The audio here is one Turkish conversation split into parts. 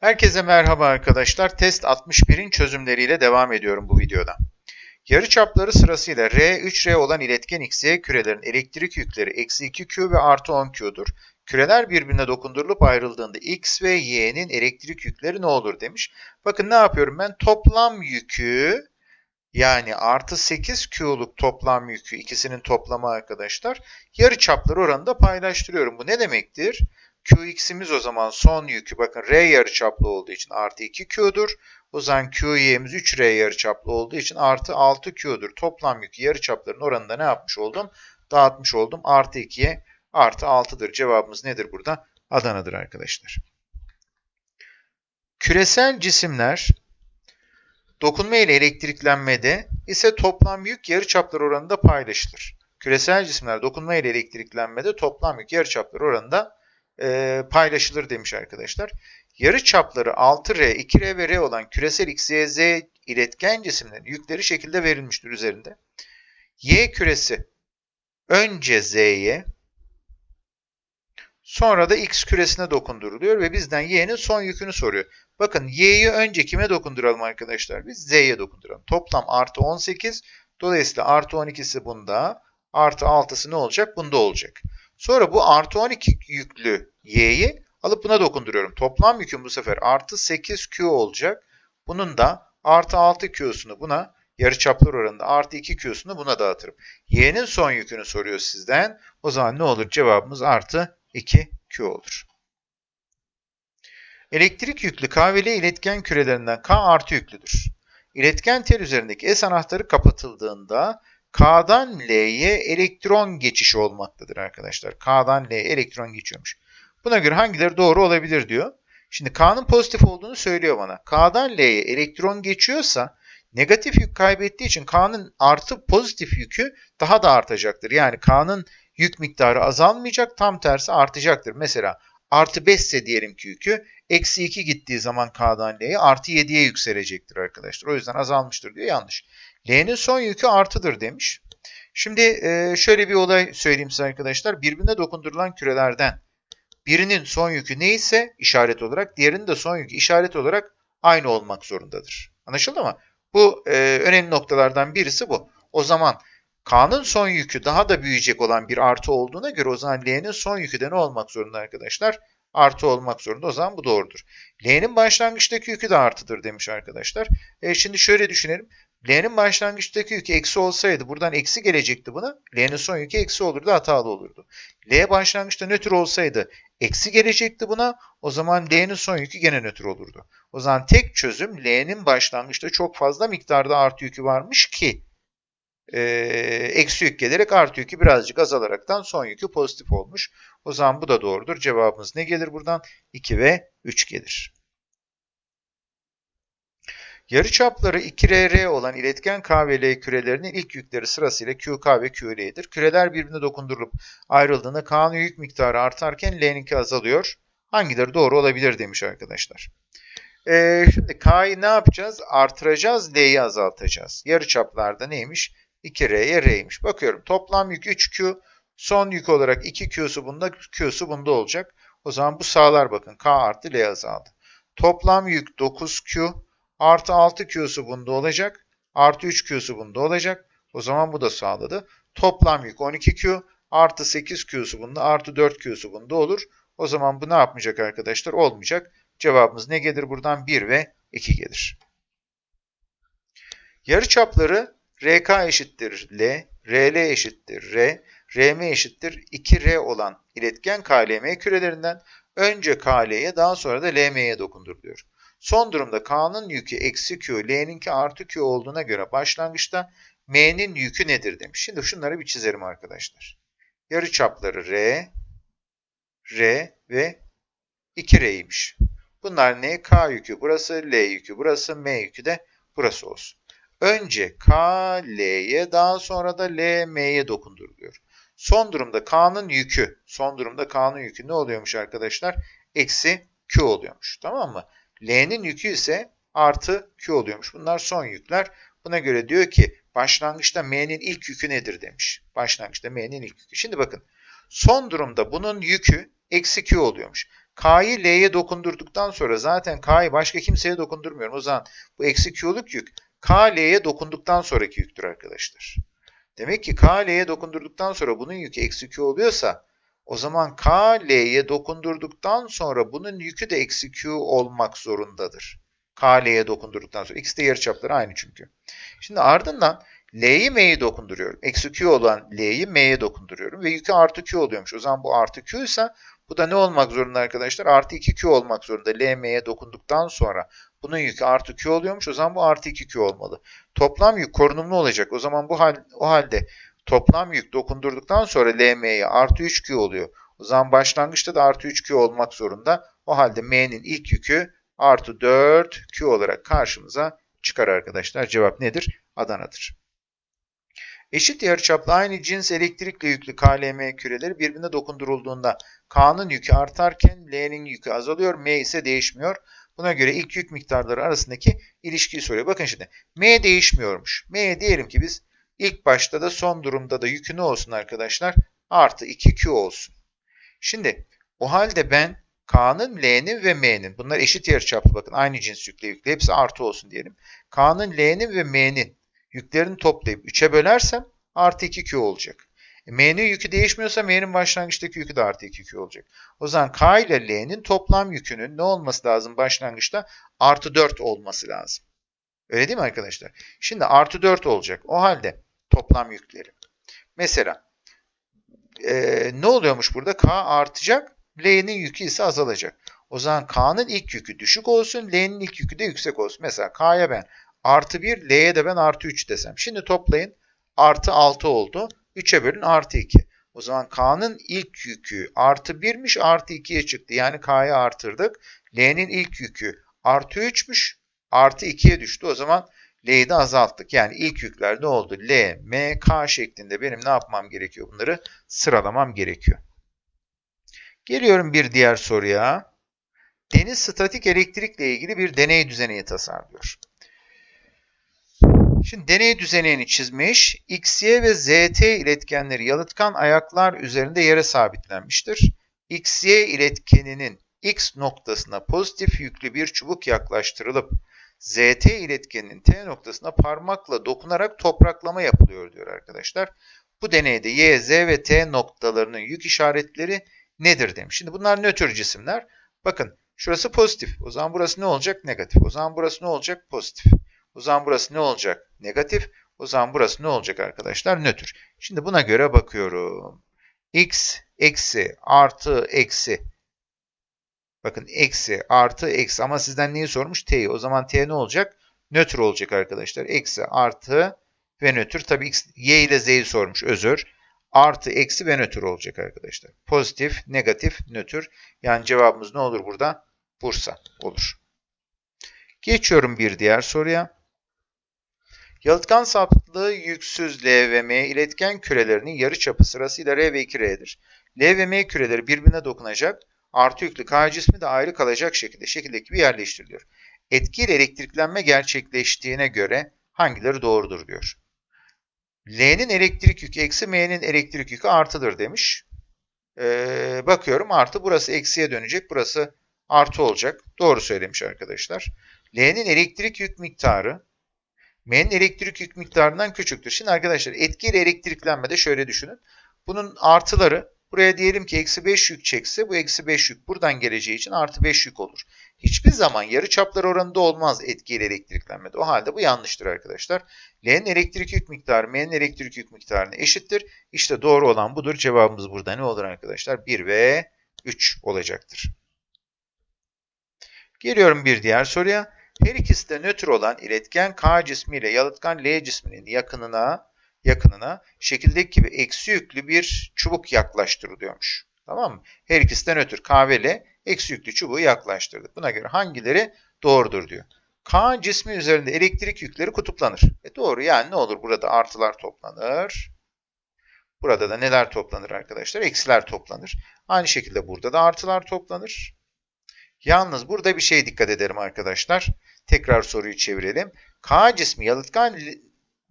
Herkese merhaba arkadaşlar. Test 61'in çözümleriyle devam ediyorum bu videoda. Yarıçapları sırasıyla R, 3R olan iletken X'ye kürelerin elektrik yükleri eksi 2Q ve artı 10Q'dur. Küreler birbirine dokundurulup ayrıldığında X ve Y'nin elektrik yükleri ne olur demiş. Bakın ne yapıyorum ben? Toplam yükü yani artı 8Q'luk toplam yükü ikisinin toplamı arkadaşlar yarıçapları oranında paylaştırıyorum. Bu ne demektir? Qx'imiz o zaman son yükü bakın R yarıçaplı olduğu için artı 2Q'dur. O zaman QY'miz 3R yarıçaplı olduğu için artı 6Q'dur. Toplam yükü yarıçapların oranında ne yapmış oldum? Dağıtmış oldum. Artı 2'ye artı 6'dır. Cevabımız nedir burada? Adana'dır arkadaşlar. Küresel cisimler dokunma ile elektriklenmede ise toplam yük yarıçaplar oranında paylaşılır. Küresel cisimler dokunma ile elektriklenmede toplam yük yarıçaplar oranında e, paylaşılır demiş arkadaşlar. Yarı çapları 6R, 2R ve R olan küresel X, Y, Z iletken cisimlerin yükleri şekilde verilmiştir üzerinde. Y küresi önce Z'ye sonra da X küresine dokunduruluyor ve bizden Y'nin son yükünü soruyor. Bakın Y'yi önce kime dokunduralım arkadaşlar? Biz Z'ye dokunduralım. Toplam artı 18. Dolayısıyla artı 12'si bunda. Artı 6'sı ne olacak? Bunda olacak. Sonra bu artı 12 yüklü y'yi alıp buna dokunduruyorum. Toplam yüküm bu sefer artı 8q olacak. Bunun da artı 6q'sunu buna yarıçaplar oranında artı 2q'sunu buna dağıtırım. y'nin son yükünü soruyor sizden. O zaman ne olur? Cevabımız artı 2q olur. Elektrik yüklü K ve L iletken kürelerinden K artı yüklüdür. İletken tel üzerindeki S anahtarı kapatıldığında K'dan L'ye elektron geçişi olmaktadır arkadaşlar. K'dan L'ye elektron geçiyormuş. Buna göre hangileri doğru olabilir diyor. Şimdi K'nın pozitif olduğunu söylüyor bana. K'dan L'ye elektron geçiyorsa negatif yük kaybettiği için K'nın artı pozitif yükü daha da artacaktır. Yani K'nın yük miktarı azalmayacak tam tersi artacaktır. Mesela artı 5 ise diyelim ki yükü eksi 2 gittiği zaman K'dan L'ye artı 7'ye yükselecektir arkadaşlar. O yüzden azalmıştır diyor yanlış. L'nin son yükü artıdır demiş. Şimdi e, şöyle bir olay söyleyeyim size arkadaşlar. Birbirine dokundurulan kürelerden birinin son yükü neyse işaret olarak diğerinin de son yükü işaret olarak aynı olmak zorundadır. Anlaşıldı mı? Bu e, önemli noktalardan birisi bu. O zaman K'nın son yükü daha da büyüyecek olan bir artı olduğuna göre o zaman L'nin son yükü de ne olmak zorunda arkadaşlar? Artı olmak zorunda. O zaman bu doğrudur. L'nin başlangıçtaki yükü de artıdır demiş arkadaşlar. E, şimdi şöyle düşünelim. L'nin başlangıçtaki yükü eksi olsaydı buradan eksi gelecekti buna. L'nin son yükü eksi olurdu hatalı olurdu. L başlangıçta nötr olsaydı eksi gelecekti buna. O zaman L'nin son yükü gene nötr olurdu. O zaman tek çözüm L'nin başlangıçta çok fazla miktarda artı yükü varmış ki e, eksi yük gelerek artı yükü birazcık azalaraktan son yükü pozitif olmuş. O zaman bu da doğrudur. Cevabımız ne gelir buradan? 2 ve 3 gelir. Yarıçapları 2RR olan iletken K ve L kürelerinin ilk yükleri sırasıyla QK ve QL'dir. Küreler birbirine dokundurulup ayrıldığında K'nın yük miktarı artarken L'ninki azalıyor. Hangileri doğru olabilir demiş arkadaşlar. Ee, şimdi K'yı ne yapacağız? Artıracağız, L'yi azaltacağız. Yarıçaplarda neymiş? 2R'ye R'ymiş. Bakıyorum toplam yük 3Q, son yük olarak 2Q'su bunda, Q'su bunda olacak. O zaman bu sağlar bakın. K artı L azaldı. Toplam yük 9Q, Artı 6 Q'su bunda olacak. Artı 3 Q'su bunda olacak. O zaman bu da sağladı. Toplam yük 12 Q. Artı 8 Q'su bunda. Artı 4 Q'su bunda olur. O zaman bu ne yapmayacak arkadaşlar? Olmayacak. Cevabımız ne gelir buradan? 1 ve 2 gelir. Yarıçapları RK eşittir L, RL eşittir R, RM eşittir 2R olan iletken KLM kürelerinden önce KL'ye daha sonra da LM'ye dokunduruluyor. Son durumda K'nın yükü eksi Q, L'ninki artı Q olduğuna göre başlangıçta M'nin yükü nedir demiş. Şimdi şunları bir çizelim arkadaşlar. Yarı çapları R, R ve 2R'ymiş. Bunlar ne? K yükü burası, L yükü burası, M yükü de burası olsun. Önce K, L'ye daha sonra da L, M'ye dokunduruluyor. Son durumda K'nın yükü, son durumda K'nın yükü ne oluyormuş arkadaşlar? Eksi Q oluyormuş. Tamam mı? L'nin yükü ise artı Q oluyormuş. Bunlar son yükler. Buna göre diyor ki başlangıçta M'nin ilk yükü nedir demiş. Başlangıçta M'nin ilk yükü. Şimdi bakın son durumda bunun yükü eksi Q oluyormuş. K'yı L'ye dokundurduktan sonra zaten K'yı başka kimseye dokundurmuyorum. O zaman bu eksi Q'luk yük K L'ye dokunduktan sonraki yüktür arkadaşlar. Demek ki K L'ye dokundurduktan sonra bunun yükü eksi Q oluyorsa o zaman K L'ye dokundurduktan sonra bunun yükü de eksi Q olmak zorundadır. K L'ye dokundurduktan sonra. İkisi de yarıçapları aynı çünkü. Şimdi ardından L'yi M'ye dokunduruyorum. Eksi Q olan L'yi M'ye dokunduruyorum. Ve yükü artı Q oluyormuş. O zaman bu artı Q ise bu da ne olmak zorunda arkadaşlar? Artı 2Q olmak zorunda. L, M'ye dokunduktan sonra bunun yükü artı Q oluyormuş. O zaman bu artı 2Q olmalı. Toplam yük korunumlu olacak. O zaman bu hal, o halde toplam yük dokundurduktan sonra L, M'ye artı 3Q oluyor. O zaman başlangıçta da artı 3Q olmak zorunda. O halde M'nin ilk yükü artı 4Q olarak karşımıza çıkar arkadaşlar. Cevap nedir? Adana'dır. Eşit yarıçaplı aynı cins elektrikle yüklü KLM küreleri birbirine dokundurulduğunda K'nın yükü artarken L'nin yükü azalıyor, M ise değişmiyor. Buna göre ilk yük miktarları arasındaki ilişkiyi soruyor. Bakın şimdi M değişmiyormuş. M diyelim ki biz ilk başta da son durumda da yükü ne olsun arkadaşlar? Artı 2Q olsun. Şimdi o halde ben K'nın, L'nin ve M'nin bunlar eşit yarıçaplı bakın aynı cins yükle yüklü hepsi artı olsun diyelim. K'nın, L'nin ve M'nin yüklerini toplayıp 3'e bölersem artı 2Q olacak. E, M'nin yükü değişmiyorsa M'nin başlangıçtaki yükü de artı 2Q olacak. O zaman K ile L'nin toplam yükünün ne olması lazım başlangıçta? Artı 4 olması lazım. Öyle değil mi arkadaşlar? Şimdi artı 4 olacak. O halde toplam yükleri. Mesela e, ne oluyormuş burada? K artacak, L'nin yükü ise azalacak. O zaman K'nın ilk yükü düşük olsun, L'nin ilk yükü de yüksek olsun. Mesela K'ya ben artı 1, L'ye de ben artı 3 desem. Şimdi toplayın. Artı 6 oldu. 3'e bölün artı 2. O zaman K'nın ilk yükü artı 1'miş artı 2'ye çıktı. Yani K'ya artırdık. L'nin ilk yükü artı 3'müş artı 2'ye düştü. O zaman L'yi de azalttık. Yani ilk yükler ne oldu? L, M, K şeklinde benim ne yapmam gerekiyor? Bunları sıralamam gerekiyor. Geliyorum bir diğer soruya. Deniz statik elektrikle ilgili bir deney düzeneği tasarlıyor. Şimdi deney düzenini çizmiş. X, Y ve ZT iletkenleri yalıtkan ayaklar üzerinde yere sabitlenmiştir. X, Y iletkeninin X noktasına pozitif yüklü bir çubuk yaklaştırılıp ZT iletkeninin T noktasına parmakla dokunarak topraklama yapılıyor diyor arkadaşlar. Bu deneyde Y, Z ve T noktalarının yük işaretleri nedir demiş. Şimdi bunlar nötr cisimler. Bakın şurası pozitif. O zaman burası ne olacak? Negatif. O zaman burası ne olacak? Pozitif. O zaman burası ne olacak? Negatif. O zaman burası ne olacak arkadaşlar? Nötr. Şimdi buna göre bakıyorum. X eksi artı eksi. Bakın eksi artı eksi ama sizden neyi sormuş? T'yi. O zaman T ne olacak? Nötr olacak arkadaşlar. Eksi artı ve nötr. Tabii Y ile Z'yi sormuş. Özür. Artı eksi ve nötr olacak arkadaşlar. Pozitif, negatif, nötr. Yani cevabımız ne olur burada? Bursa olur. Geçiyorum bir diğer soruya. Yalıtkan saplı yüksüz L ve M iletken kürelerinin yarıçapı sırasıyla R ve 2R'dir. L ve M küreleri birbirine dokunacak, artı yüklü K cismi de ayrı kalacak şekilde şekildeki gibi yerleştiriliyor. Etkili elektriklenme gerçekleştiğine göre hangileri doğrudur diyor. L'nin elektrik yükü eksi M'nin elektrik yükü artıdır demiş. Ee, bakıyorum artı burası eksiye dönecek. Burası artı olacak. Doğru söylemiş arkadaşlar. L'nin elektrik yük miktarı M'nin elektrik yük miktarından küçüktür. Şimdi arkadaşlar etkili elektriklenmede şöyle düşünün. Bunun artıları buraya diyelim ki eksi 5 yük çekse bu eksi 5 yük buradan geleceği için artı 5 yük olur. Hiçbir zaman yarı çaplar oranında olmaz etkili elektriklenmede. O halde bu yanlıştır arkadaşlar. L'nin elektrik yük miktarı M'nin elektrik yük miktarına eşittir. İşte doğru olan budur. Cevabımız burada ne olur arkadaşlar? 1 ve 3 olacaktır. Geliyorum bir diğer soruya. Her ikisi de nötr olan iletken K cismi ile yalıtkan L cisminin yakınına yakınına şekildeki gibi eksi yüklü bir çubuk yaklaştırılıyormuş. Tamam mı? Her ikisi de nötr. K ve L eksi yüklü çubuğu yaklaştırdık. Buna göre hangileri doğrudur diyor. K cismi üzerinde elektrik yükleri kutuplanır. E doğru yani ne olur burada artılar toplanır. Burada da neler toplanır arkadaşlar? Eksiler toplanır. Aynı şekilde burada da artılar toplanır. Yalnız burada bir şey dikkat ederim arkadaşlar. Tekrar soruyu çevirelim. K cismi yalıtkan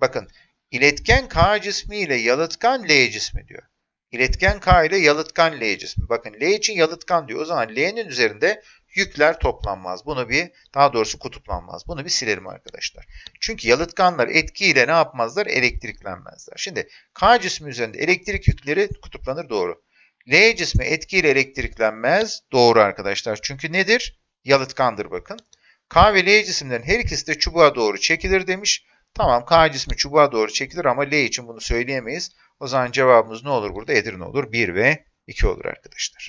bakın iletken K cismi ile yalıtkan L cismi diyor. İletken K ile yalıtkan L cismi. Bakın L için yalıtkan diyor. O zaman L'nin üzerinde yükler toplanmaz. Bunu bir, daha doğrusu kutuplanmaz. Bunu bir silerim arkadaşlar. Çünkü yalıtkanlar etkiyle ne yapmazlar? Elektriklenmezler. Şimdi K cismi üzerinde elektrik yükleri kutuplanır doğru. L cismi etkiyle elektriklenmez doğru arkadaşlar. Çünkü nedir? Yalıtkandır bakın. K ve L cisimlerin her ikisi de çubuğa doğru çekilir demiş. Tamam K cismi çubuğa doğru çekilir ama L için bunu söyleyemeyiz. O zaman cevabımız ne olur burada? Edirne olur. 1 ve 2 olur arkadaşlar.